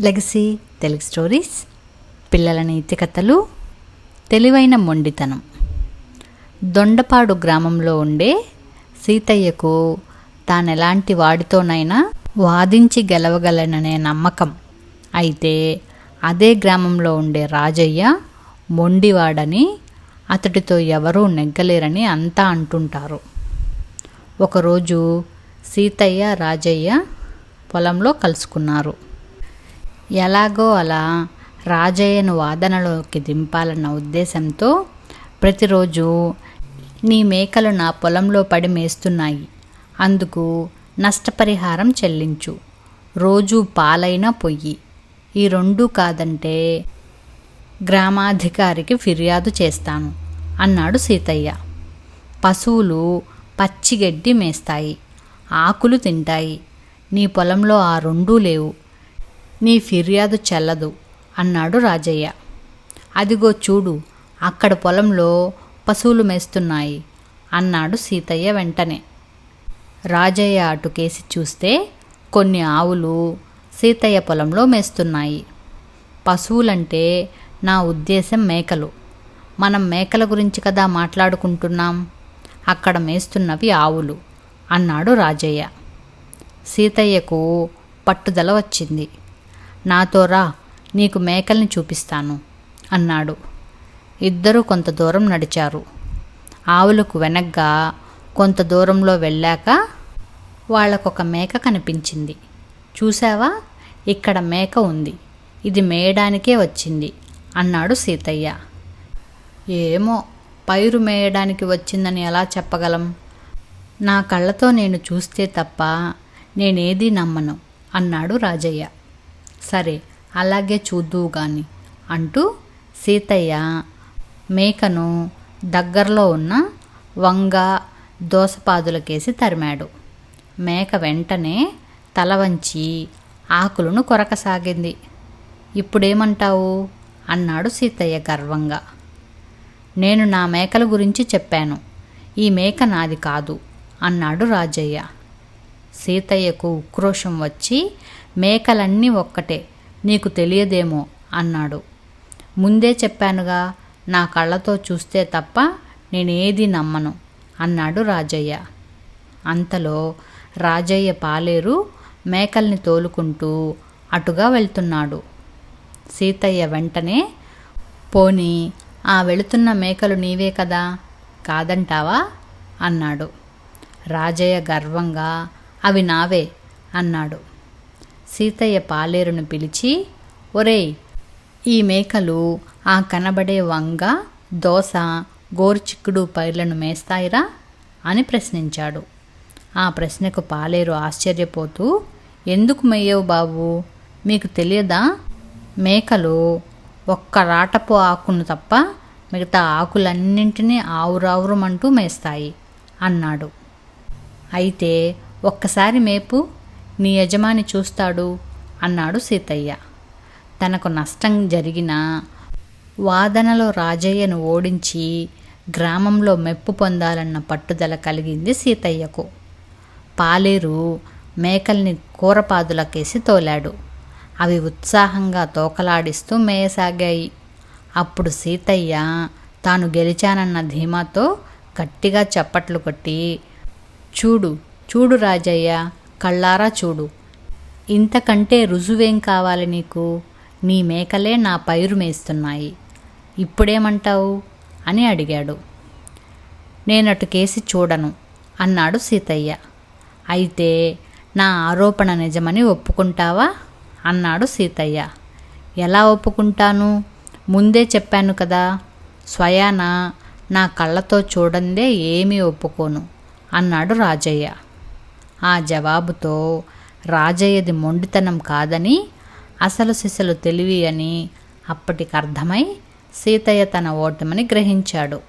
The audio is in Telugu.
లెగసీ తెలుగు స్టోరీస్ పిల్లల నీతి కథలు తెలివైన మొండితనం. దొండపాడు గ్రామంలో ఉండే సీతయ్యకు తానెలాంటి వాడితోనైనా వాదించి గెలవగలననే నమ్మకం. అయితే అదే గ్రామంలో ఉండే రాజయ్య మొండివాడని అతడితో ఎవరూ నెగ్గలేరని అంతా అంటుంటారు. ఒకరోజు సీతయ్య రాజయ్య పొలంలో కలుసుకున్నారు. ఎలాగో అలా రాజయ్యను వాదనలోకి దింపాలన్న ఉద్దేశంతో ప్రతిరోజు నీ మేకలు నా పొలంలో పడి మేస్తున్నాయి. అందుకు నష్టపరిహారం చెల్లించు. రోజు పాలైన పొయ్యి. ఈ రెండూ కాదంటే గ్రామాధికారికి ఫిర్యాదు చేస్తాను అన్నాడు సీతయ్య. పశువులు పచ్చిగడ్డి మేస్తాయి. ఆకులు తింటాయి. నీ పొలంలో ఆ రెండూ లేవు. నీ ఫిర్యాదు చెల్లదు అన్నాడు రాజయ్య. అదిగో చూడు అక్కడ పొలంలో పశువులు మేస్తున్నాయి అన్నాడు సీతయ్య వెంటనే. రాజయ్య అటుకేసి చూస్తే కొన్ని ఆవులు సీతయ్య పొలంలో మేస్తున్నాయి. పశువులంటే నా ఉద్దేశం మేకలు. మనం మేకల గురించి కదా మాట్లాడుకుంటున్నాం? అక్కడ మేస్తున్నవి ఆవులు అన్నాడు రాజయ్య. సీతయ్యకు పట్టుదల వచ్చింది. నాతో రా నీకు మేకల్ని చూపిస్తాను అన్నాడు. ఇద్దరూ కొంత దూరం నడిచారు. ఆవులకు వెనగ్గా కొంత దూరంలో వెళ్ళాక వాళ్ళకొక మేక కనిపించింది. చూసావా ఇక్కడ మేక ఉంది. ఇది మేయడానికే వచ్చింది అన్నాడు సీతయ్య. ఏమో పైరు మేయడానికి వచ్చిందని ఎలా చెప్పగలం? నా కళ్ళతో నేను చూస్తే తప్ప నేనేది నమ్మను అన్నాడు రాజయ్య. సరే అలాగే చూద్దువు గాని అంటూ సీతయ్య మేకను దగ్గరలో ఉన్న వంగ దోసపాదులకేసి తరిమాడు. మేక వెంటనే తల వంచి ఆకులను కొరకసాగింది. ఇప్పుడేమంటావు? అన్నాడు సీతయ్య గర్వంగా. నేను నా మేకల గురించి చెప్పాను. ఈ మేక నాది కాదు అన్నాడు రాజయ్య. సీతయ్యకు ఉక్రోషం వచ్చి మేకలన్నీ ఒక్కటే. నీకు తెలియదేమో అన్నాడు. ముందే చెప్పానుగా నా కళ్ళతో చూస్తే తప్ప నేనేది నమ్మను అన్నాడు రాజయ్య. అంతలో రాజయ్య పాలేరు మేకల్ని తోలుకుంటూ అటుగా వెళ్తున్నాడు. సీతయ్య వెంటనే పోనీ ఆ వెళుతున్న మేకలు నీవే కదా? కాదంటావా? అన్నాడు. రాజయ్య గర్వంగా అవి నావే అన్నాడు. సీతయ్య పాలేరును పిలిచి ఒరేయ్ ఈ మేకలు ఆ కనబడే వంగ దోస గోరుచిక్కుడు పైర్లను మేస్తాయిరా? అని ప్రశ్నించాడు. ఆ ప్రశ్నకు పాలేరు ఆశ్చర్యపోతూ ఎందుకు మెయ్యవు బాబు? మీకు తెలియదా? మేకలు ఒక్క రాటపు ఆకును తప్ప మిగతా ఆకులన్నింటినీ ఆవురావురమంటూ మేస్తాయి అన్నాడు. అయితే ఒక్కసారి మేపు. నీ యజమాని చూస్తాడు అన్నాడు సీతయ్య. తనకు నష్టం జరిగిన వాదనలో రాజయ్యను ఓడించి గ్రామంలో మెప్పు పొందాలన్న పట్టుదల కలిగింది సీతయ్యకు. పాలేరు మేకల్ని కూరపాదులకేసి తోలాడు. అవి ఉత్సాహంగా తోకలాడిస్తూ మేయసాగాయి. అప్పుడు సీతయ్య తాను గెలిచానన్న ధీమాతో గట్టిగా చప్పట్లు కొట్టి చూడు చూడు రాజయ్య కళ్ళారా చూడు. ఇంతకంటే రుజువేం కావాలి నీకు? నీ మేకలే నా పైరు మేస్తున్నాయి. ఇప్పుడేమంటావు? అని అడిగాడు. నేనటు కేసి చూడను అన్నాడు సీతయ్య. అయితే నా ఆరోపణ నిజమని ఒప్పుకుంటావా? అన్నాడు సీతయ్య. ఎలా ఒప్పుకుంటాను? ముందే చెప్పాను కదా. స్వయాన నా కళ్ళతో చూడందే ఏమీ ఒప్పుకోను అన్నాడు రాజయ్య. ఆ జవాబుతో రాజయ్యది మొండితనం కాదని అసలు సిసలు తెలివి అని అప్పటికి అర్థమై సీతయ్య తన ఓటమిని గ్రహించాడు.